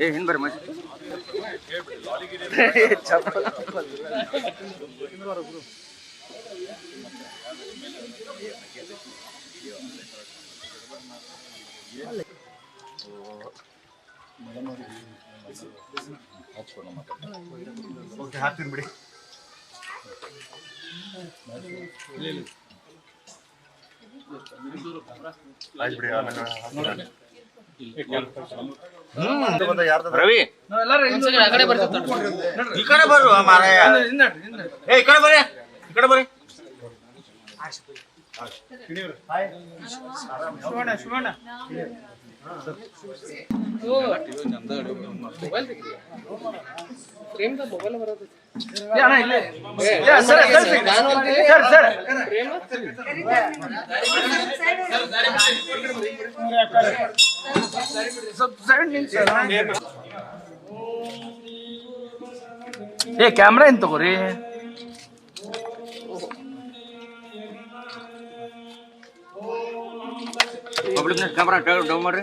ಏ ಹಿಂದ್ ಬರ್ರಿ ಮಚ್ಚ ಹಾಕ್ತೀನಿ ಬಿಡಿ. ರವಿ. ಈ ಕಡೆ ಬರು ಮಾರಾಯ ಏ ಈ ಕಡೆ ಬರ್ರಿ ಈ ಕಡೆ ಬರ್ರಿ ಮೊಬೈಲ್ ಏ ಕ್ಯಾಮ್ರಾ ಏನ್ ತಗೋರಿ? ಪಬ್ಲಿಕ್ ಕ್ಯಾಮ್ರಾ ಡೌನ್ ಮಾಡ್ರಿ.